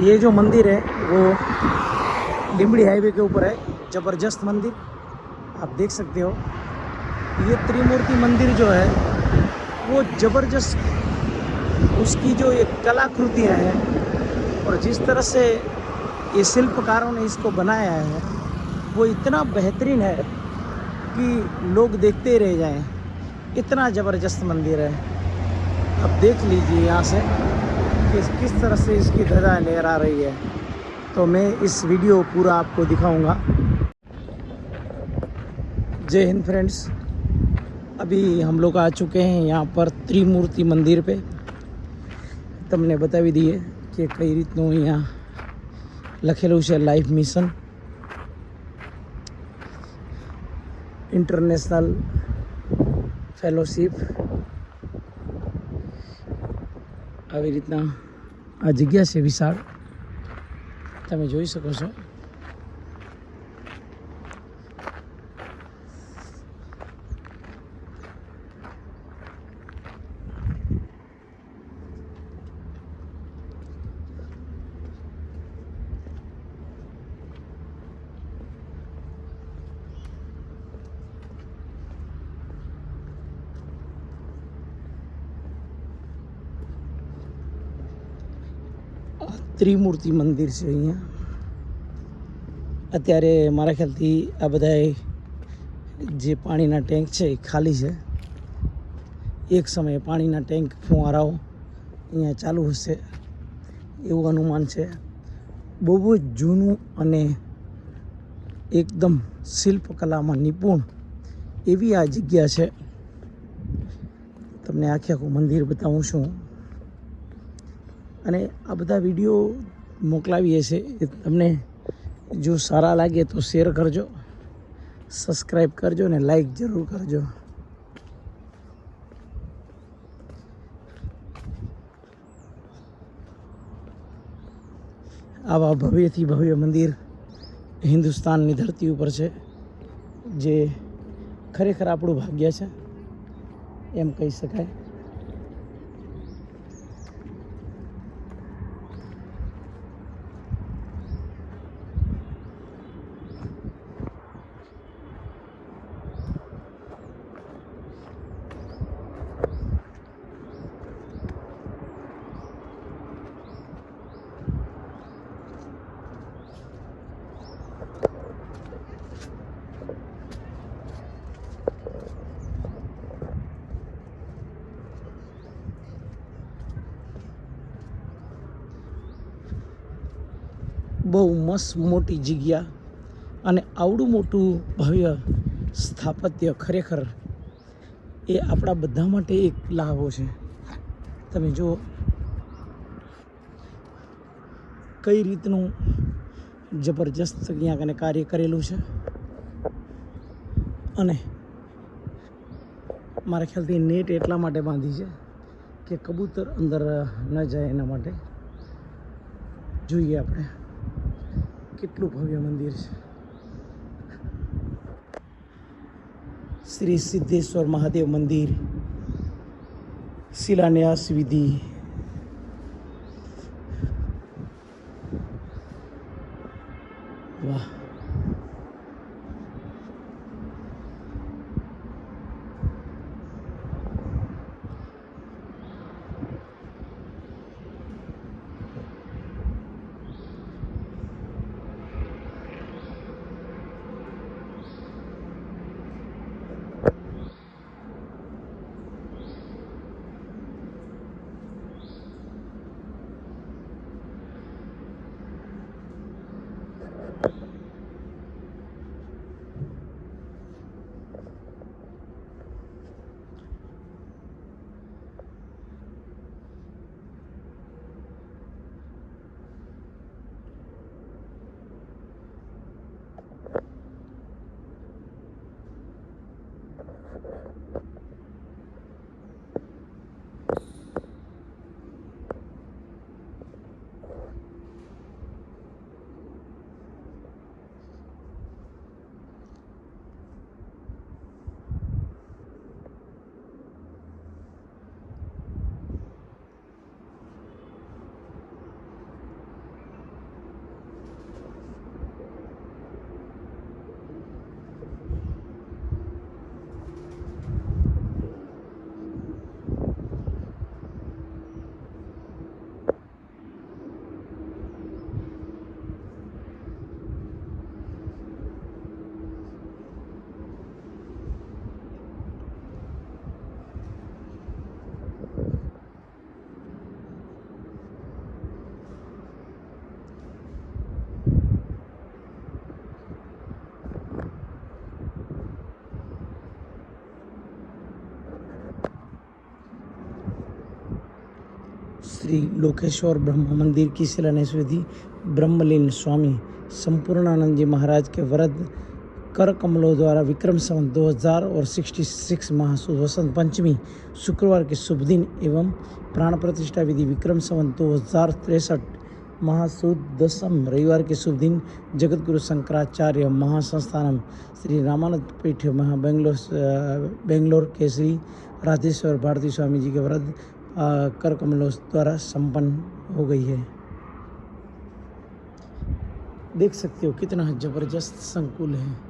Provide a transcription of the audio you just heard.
ये जो मंदिर है, वो डिमड़ी हाईवे के ऊपर है, ज़बरदस्त मंदिर। आप देख सकते हो। ये त्रिमूर्ति मंदिर जो है, वो ज़बरदस्त, उसकी जो ये कलाकृतियाँ हैं और जिस तरह से ये शिल्पकारों ने इसको बनाया है, वो इतना बेहतरीन है कि लोग देखते रह जाएँ। इतना ज़बरदस्त मंदिर है। अब देख लीजिए यहाँ से। कि किस तरह से इसकी ध्वजा लहरा रही है तो मैं इस वीडियो पूरा आपको दिखाऊंगा जय हिंद फ्रेंड्स अभी हम लोग आ चुके हैं यहाँ પર ત્રિમૂર્તિ મંદિર पे તમને બતાવી દઈએ કે કઈ રીતનું અહીંયા લખેલું છે લાઈફ મિશન ઇન્ટરનેશનલ ફેલોશિપ આવી રીતના આ જગ્યા છે વિશાળ. તમે જોઈ શકો છો. ત્રિમૂર્તિ મંદિર છે અહીંયા. અત્યારે મારા ખ્યાલથી આ બધાએ જે પાણીના ટેન્ક છે એ ખાલી છે. એક સમયે પાણીના ટેન્ક ફુવારાઓ અહીંયા ચાલુ હશે એવું અનુમાન છે. બહુ જ જૂનું અને એકદમ શિલ્પકલામાં નિપુણ એવી આ જગ્યા છે. તમને આખે આખું મંદિર બતાવું છું. અને આ બધા વીડિયો મોકલાવીએ છીએ તમને જો સારા લાગે તો શેર કરજો સબસ્ક્રાઈબ કરજો ને લાઈક જરૂર કરજો. આવા ભવ્યથી ભવ્ય મંદિર હિન્દુસ્તાનની ધરતી ઉપર છે, જે ખરેખર આપણું ભાગ્ય છે, એમ કહી શકાય. બહુ મસ્ત મોટી જગ્યા અને આવડું મોટું ભવ્ય સ્થાપત્ય ખરેખર એ આપણા બધા માટે એક લાભો છે. તમે જુઓ કઈ રીતનું જબરજસ્ત અહીંયા કને કાર્ય કરેલું છે. અને મારા ખ્યાલથી નેટ એટલા માટે બાંધી છે કે કબૂતર અંદર ન જાય એના માટે. જોઈએ આપણે. કેટલું ભવ્ય મંદિર છે. શ્રી સિદ્ધેશ્વર મહાદેવ મંદિર શિલાન્યાસ વિધિ. વાહ. श्री लोकेश्वर ब्रह्म मंदिर की शिलान्यास विधि ब्रह्मलीन स्वामी संपूर्णानंद जी महाराज के वरद कर कमलों द्वारा विक्रम संवत 2000 और 66 सिक्स महासुद वसंत पंचमी शुक्रवार के शुभ दिन एवं प्राण प्रतिष्ठा विधि विक्रम संवत दो हज़ार तिरसठ महासुद दसम रविवार के शुभ दिन जगत गुरु शंकराचार्य महासंस्थानम श्री रामानंद पीठ महा बेंगलोर बेंगलोर के श्री राधेश्वर भारती स्वामी जी के व्रत कर कमलों द्वारा संपन्न हो गई है। देख सकते हो कितना ज़बरदस्त संकुल है।